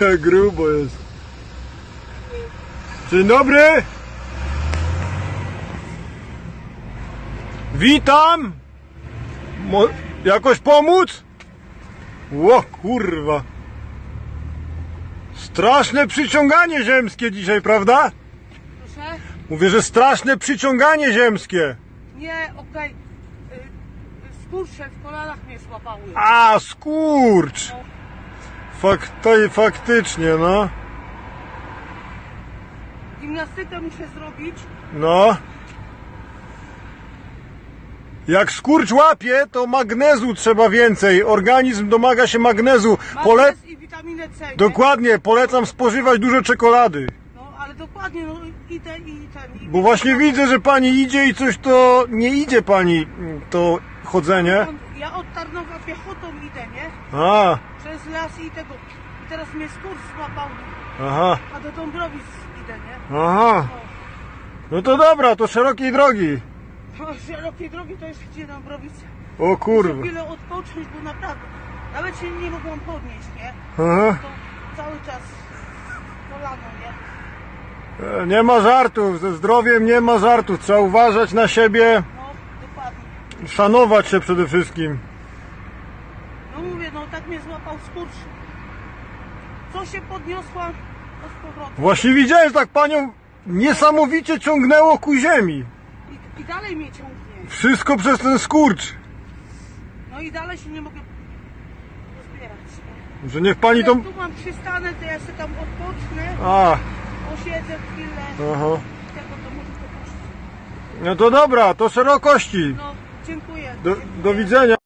Jak grubo jest. Dzień dobry. Witam. Mo jakoś pomóc? Ło kurwa. Straszne przyciąganie ziemskie dzisiaj, prawda? Proszę? Mówię, że straszne przyciąganie ziemskie. Nie, okej. Y, y, Skurcze w kolanach mnie złapały. A, skurcz. No, Fak to i faktycznie, no. gimnastykę muszę zrobić. No. Jak skurcz łapie, to magnezu trzeba więcej. Organizm domaga się magnezu. Pole... Magnez i witaminę C. nie? Dokładnie, polecam spożywać dużo czekolady. No, ale dokładnie, no i ten, i ten. I Bo właśnie widzę, że pani idzie i coś to nie idzie pani to chodzenie. Ja od Tarnowa piechotą idę, nie? A, Przez las i tego. I teraz mnie skurcz złapał. aha, A do Dąbrowic idę, nie? aha. No to dobra, to szerokiej drogi. No, szerokiej drogi to jest gdzie Dąbrowice. O kurwa. chwilę odpocząć, bo naprawdę. Nawet się nie mogłam podnieść, nie? Aha. To cały czas kolano, nie? E, Nie ma żartów, ze zdrowiem nie ma żartów. Trzeba uważać na siebie, No. Szanować się przede wszystkim. No mówię, no tak mnie złapał skurcz. Co się podniosła, to z powrotem. Właśnie widziałem, że tak panią niesamowicie ciągnęło ku ziemi. I, I dalej mnie ciągnie. Wszystko przez ten skurcz. No i dalej się nie mogę rozbierać. Że niech pani to... Tu mam przystanę, to ja sobie tam odpocznę, A, posiedzę chwilę. aha. Tego to może to. No to dobra, to szerokości. No, dziękuję. Do, do widzenia.